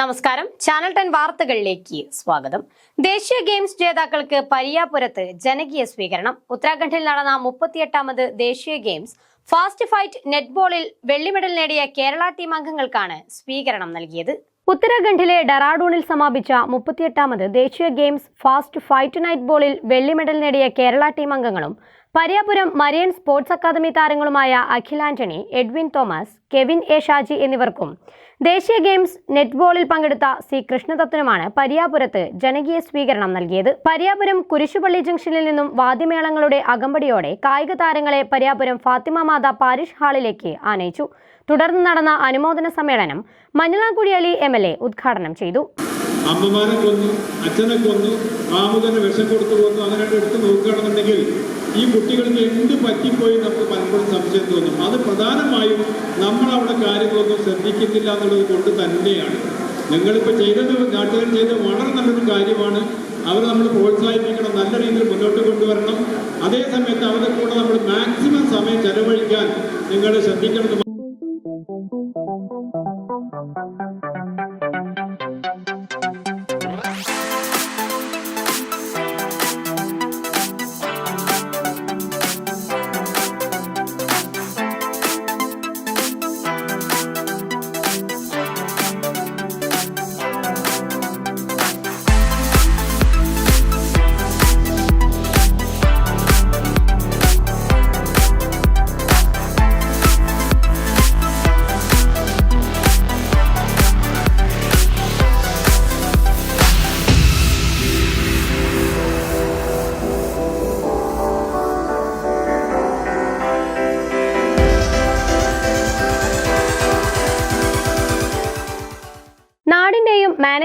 നമസ്കാരം. Channel ten വാർത്തകളിലേക്ക് സ്വാഗതം. ദേശീയ ഗെയിംസ് ജേതാക്കൾക്ക് പരിയാപുരത്ത് ജനകീയ സ്വീകരണം. ഉത്തരാഖണ്ഡിൽ നടന്ന മുപ്പത്തിയെട്ടാമത് ദേശീയ ഗെയിംസ്. ഫാസ്റ്റ് ഫൈറ്റ് നെറ്റ്ബോളിൽ വെള്ളി മെഡൽ നേടിയ കേരള ടീം അംഗങ്ങൾക്കാണ് സ്വീകരണം നൽകിയത്. ഉത്തരാഖണ്ഡിലെ ഡെറാഡൂണിൽ സമാപിച്ച മുപ്പത്തിയെട്ടാമത് ദേശീയ ഗെയിംസ് ഫാസ്റ്റ് ഫൈറ്റ് നൈറ്റ് ബോളിൽ വെള്ളി മെഡൽ നേടിയ കേരള ടീം അംഗങ്ങളും പരിയാപുരം മരിയൻ സ്പോർട്സ് അക്കാദമി താരങ്ങളുമായ അഖിൽ ആന്റണി എഡ്വിൻ തോമസ് കെവിൻ എ. ഷാജി എന്നിവർക്കും ദേശീയ ഗെയിംസ് നെറ്റ്ബോളിൽ പങ്കെടുത്ത സി. കൃഷ്ണദത്തനുമാണ് പരിയാപുരത്ത് ജനകീയ സ്വീകരണം നൽകിയത്. പരിയാപുരം കുരിശുപള്ളി ജംഗ്ഷനിൽ നിന്നും വാദ്യമേളങ്ങളുടെ അകമ്പടിയോടെ കായിക താരങ്ങളെ പരിയാപുരം ഫാത്തിമ മാത പാരിഷ് ഹാളിലേക്ക് ആനയിച്ചു. തുടർന്ന് നടന്ന അനുമോദന സമ്മേളനം Manjalamkuzhi Ali M L A ഉദ്ഘാടനം ചെയ്തു. അമ്മമാരെ കൊന്നു അച്ഛനെ കൊന്നു കാമുകനെ വിഷം കൊടുത്തു കൊന്നു അങ്ങനെ എടുത്ത് നോക്കുകയാണെന്നുണ്ടെങ്കിൽ ഈ കുട്ടികൾക്ക് എന്ത് പറ്റിപ്പോയി നമുക്ക് പലപ്പോഴും സംശയം തോന്നും. അത് പ്രധാനമായും നമ്മൾ അവിടെ കാര്യങ്ങളൊന്നും ശ്രദ്ധിക്കുന്നില്ല എന്നുള്ളത് കൊണ്ട് തന്നെയാണ്. നിങ്ങളിപ്പോൾ ചെയ്തത് നാട്ടുകാർ ചെയ്ത വളരെ നല്ലൊരു കാര്യമാണ്. അവർ നമ്മൾ പ്രോത്സാഹിപ്പിക്കണം നല്ല രീതിയിൽ മുന്നോട്ട് കൊണ്ടുവരണം. അതേ സമയത്ത് അവരുടെ കൂടെ നമ്മൾ മാക്സിമം സമയം ചെലവഴിക്കാൻ നിങ്ങൾ ശ്രദ്ധിക്കണം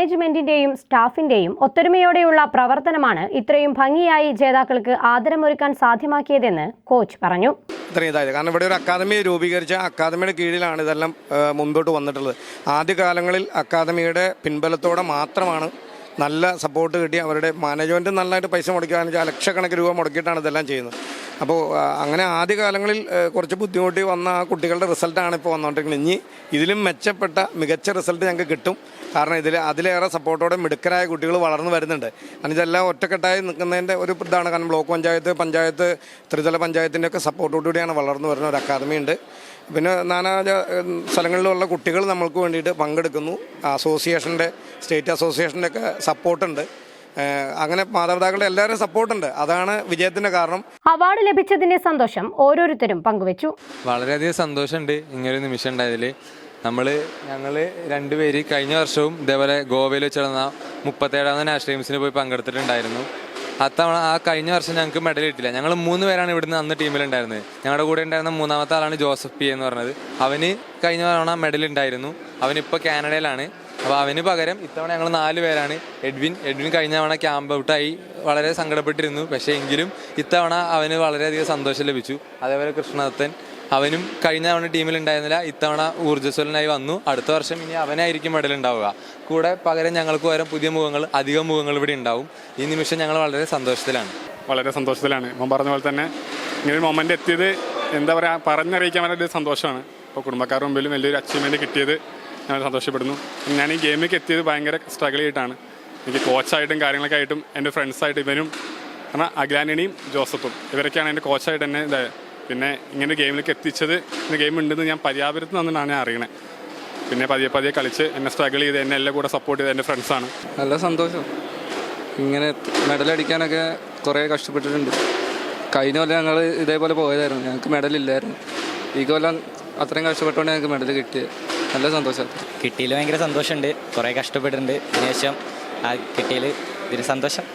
മാനേജ്മെന്റിന്റെയും സ്റ്റാഫിന്റെയും ഒത്തൊരുമയോടെയുള്ള പ്രവർത്തനമാണ് ഇത്രയും ഭംഗിയായി ജേതാക്കൾക്ക് ആദരമൊരുക്കാൻ സാധ്യമാക്കിയതെന്ന് കോച്ച് പറഞ്ഞു. കാരണം ഇവിടെ ഒരു അക്കാദമി രൂപീകരിച്ച അക്കാദമിയുടെ കീഴിലാണ് ഇതെല്ലാം മുമ്പോട്ട് വന്നിട്ടുള്ളത്. ആദ്യകാലങ്ങളിൽ അക്കാദമിയുടെ പിൻബലത്തോടെ മാത്രമാണ് നല്ല സപ്പോർട്ട് കിട്ടി. അവരുടെ മാനേജ്മെന്റ് നന്നായിട്ട് പൈസ മുടക്കുക ലക്ഷക്കണക്കിന് രൂപ മുടക്കിയിട്ടാണ് ഇതെല്ലാം ചെയ്യുന്നത്. അപ്പോൾ അങ്ങനെ ആദ്യകാലങ്ങളിൽ കാലങ്ങളിൽ കുറച്ച് ബുദ്ധിമുട്ടി വന്ന ആ കുട്ടികളുടെ റിസൾട്ടാണ് ഇപ്പോൾ വന്നുകൊണ്ടിരിക്കുന്നത് ഇനി ഇതിലും മെച്ചപ്പെട്ട മികച്ച റിസൾട്ട് ഞങ്ങൾക്ക് കിട്ടും. കാരണം ഇതിൽ അതിലേറെ സപ്പോർട്ടോടെ മിടുക്കരായ കുട്ടികൾ വളർന്നു വരുന്നുണ്ട്. കാരണം ഇതെല്ലാം ഒറ്റക്കെട്ടായി നിൽക്കുന്നതിന്റെ ഒരു ഇതാണ്. കാരണം ബ്ലോക്ക് പഞ്ചായത്ത് പഞ്ചായത്ത് ത്രിതല പഞ്ചായത്തിന്റെ ഒക്കെ സപ്പോർട്ടോടുകൂടിയാണ് വളർന്നു വരുന്ന ഒരു അക്കാദമി ഉണ്ട്. പിന്നെ നാനാ സ്ഥലങ്ങളിലുള്ള കുട്ടികൾ നമ്മൾക്ക് വേണ്ടിയിട്ട് പങ്കെടുക്കുന്നു. അസോസിയേഷന്റെ സ്റ്റേറ്റ് അസോസിയേഷന്റെ ഒക്കെ സപ്പോർട്ടുണ്ട്. അങ്ങനെ മാതാപിതാക്കളുടെ എല്ലാവരും സപ്പോർട്ടുണ്ട്. അതാണ് വിജയത്തിന്റെ കാരണം. അവാർഡ് ലഭിച്ചതിന്റെ സന്തോഷം ഓരോരുത്തരും പങ്കുവച്ചു. വളരെയധികം സന്തോഷമുണ്ട് ഇങ്ങനൊരു നിമിഷം ഉണ്ടായതിൽ നമ്മൾ ഞങ്ങൾ രണ്ടുപേര് കഴിഞ്ഞ വർഷവും ഇതേപോലെ ഗോവയിൽ വെച്ച് നടന്ന മുപ്പത്തേഴാമത് നാഷണൽ ഗെയിംസിന് പോയി പങ്കെടുത്തിട്ടുണ്ടായിരുന്നു. അത്തവണ ആ കഴിഞ്ഞ വർഷം ഞങ്ങൾക്ക് മെഡൽ കിട്ടില്ല ഞങ്ങൾ മൂന്ന് പേരാണ് ഇവിടുന്ന് അന്ന് ടീമിലുണ്ടായിരുന്നത് ഞങ്ങളുടെ കൂടെ ഉണ്ടായിരുന്ന മൂന്നാമത്തെ ആളാണ് ജോസഫ് പി എന്ന് പറഞ്ഞത്. അവന് കഴിഞ്ഞ തവണ മെഡൽ ഉണ്ടായിരുന്നു. അവനിപ്പോൾ കാനഡയിലാണ്. അപ്പോൾ അവന് പകരം ഇത്തവണ ഞങ്ങൾ നാല് പേരാണ്. എഡ്വിൻ എഡ്വിൻ കഴിഞ്ഞ തവണ ക്യാമ്പ് ഔട്ടായി വളരെ സങ്കടപ്പെട്ടിരുന്നു. പക്ഷേ എങ്കിലും ഇത്തവണ അവന് വളരെയധികം സന്തോഷം ലഭിച്ചു. അതേപോലെ കൃഷ്ണദത്തൻ അവനും കഴിഞ്ഞ തവണ ടീമിൽ ഉണ്ടായിരുന്നില്ല. ഇത്തവണ ഊർജസ്വലനായി വന്നു. അടുത്ത വർഷം ഇനി അവനായിരിക്കും മെഡൽ ഉണ്ടാവുക. കൂടെ പകരം ഞങ്ങൾക്ക് പകരം പുതിയ മുഖങ്ങൾ അധികം മുഖങ്ങൾ ഇവിടെ ഉണ്ടാവും. ഈ നിമിഷം ഞങ്ങൾ വളരെ സന്തോഷത്തിലാണ്. വളരെ സന്തോഷത്തിലാണ്. ഇപ്പം പറഞ്ഞ പോലെ തന്നെ ഇങ്ങനെ ഒരു മൊമെന്റ് എത്തിയത് എന്താ പറയുക പറഞ്ഞറിയിക്കാൻ വളരെ സന്തോഷമാണ്. ഇപ്പോൾ കുടുംബക്കാരുടെ മുമ്പിലും വലിയൊരു അച്ചീവ്മെന്റ് കിട്ടിയത് ഞാൻ സന്തോഷപ്പെടുന്നു. ഞാൻ ഈ ഗെയിമിലേക്ക് എത്തിയത് ഭയങ്കര സ്ട്രഗിൾ ചെയ്തിട്ടാണ്. എനിക്ക് കോച്ചായിട്ടും കാര്യങ്ങളൊക്കെ ആയിട്ടും എന്റെ ഫ്രണ്ട്സായിട്ട് ഇവനും കാരണം അഗ്ലാനിണിയും ജോസഫും ഇവരൊക്കെയാണ് എന്റെ കോച്ചായിട്ട് എന്നെ ഇതായത്. പിന്നെ ഇങ്ങനെ ഗെയിമിലേക്ക് എത്തിച്ചത് ഇങ്ങനെ ഗെയിം ഉണ്ടെന്ന് ഞാൻ പര്യാപരത്ത് നിന്നാണ് ഞാൻ അറിയണേ. പിന്നെ പതിയെ പതിയെ കളിച്ച് എന്നെ സ്ട്രഗിൾ ചെയ്ത് എന്നെ എല്ലാം കൂടെ സപ്പോർട്ട് ചെയ്ത് എന്റെ ഫ്രണ്ട്സാണ് നല്ല സന്തോഷം. ഇങ്ങനെ മെഡൽ അടിക്കാനൊക്കെ കുറേ കഷ്ടപ്പെട്ടിട്ടുണ്ട്. കഴിഞ്ഞ കൊല്ലം ഞങ്ങൾ ഇതേപോലെ പോയതായിരുന്നു. ഞങ്ങൾക്ക് മെഡലില്ലായിരുന്നു ഈ കൊല്ലം അത്രയും കഷ്ടപ്പെട്ടുകൊണ്ട് ഞങ്ങൾക്ക് മെഡൽ കിട്ടിയത്. നല്ല സന്തോഷം. കിട്ടിയതിൽ ഭയങ്കര സന്തോഷമുണ്ട്. കുറേ കഷ്ടപ്പെട്ടിട്ടുണ്ട്. അതിനുശേഷം ആ കിട്ടിയതിൽ ഇതിന് സന്തോഷം.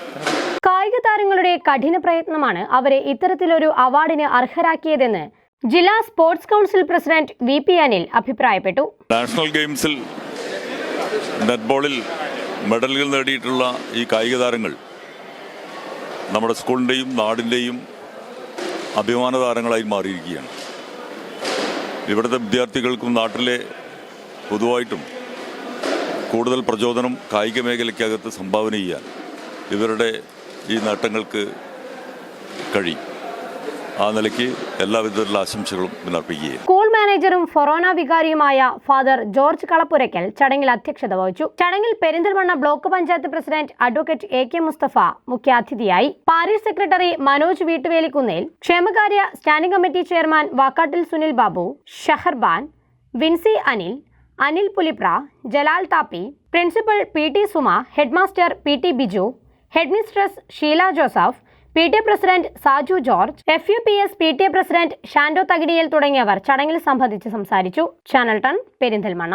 കായിക താരങ്ങളുടെ കഠിന പ്രയത്നമാണ് അവരെ ഇത്തരത്തിലൊരു അവാർഡിന് അർഹരാക്കിയതെന്ന് ജില്ലാ sports council president V P Anil അഭിപ്രായപ്പെട്ടു. നാഷണൽ ഗെയിംസിൽ നെറ്റ്ബോളിൽ മെഡലുകൾ നേടിയിട്ടുള്ള ഈ കായിക താരങ്ങൾ നമ്മുടെ സ്കൂളിന്റെയും നാടിന്റെയും അഭിമാന താരങ്ങളായി മാറിയിരിക്കുകയാണ്. ഇവിടുത്തെ വിദ്യാർത്ഥികൾക്കും നാട്ടിലെ പൊതുവായിട്ടും കൂടുതൽ പ്രചോദനം കായിക മേഖലയ്ക്കകത്ത് സംഭാവന ചെയ്യാൻ ഇവരുടെ ഈ നേട്ടങ്ങൾക്ക് കഴിയും ആ നിലയ്ക്ക് എല്ലാവിധത്തിലുള്ള ആശംസകളും പിന്നർപ്പിക്കുകയും സ്കൂൾ മാനേജ് മാനേജറും ഫൊറോന വികാരിയുമായ ഫാദർ ജോർജ് കളപ്പുരയ്ക്കൽ ചടങ്ങിൽ അധ്യക്ഷത വഹിച്ചു. ചടങ്ങിൽ Perinthalmanna block panchayat president advocate A K Mustafa മുഖ്യാതിഥിയായി പാരീഷ് സെക്രട്ടറി മനോജ് വീട്ടുവേലിക്കുന്നേൽ ക്ഷേമകാര്യ standing committee chairman Vakkattil Sunil Babu Shaharban Vincy Anil Anil Pulipra Jalal Thappi principal P T Suma headmaster P T Biju headmistress Sheela Joseph P T president Saju George F U P S P T president Shando Thakidiyil തുടങ്ങിയവർ ചടങ്ങിൽ സംബന്ധിച്ച് സംസാരിച്ചു. Channel ten Perinthalmanna.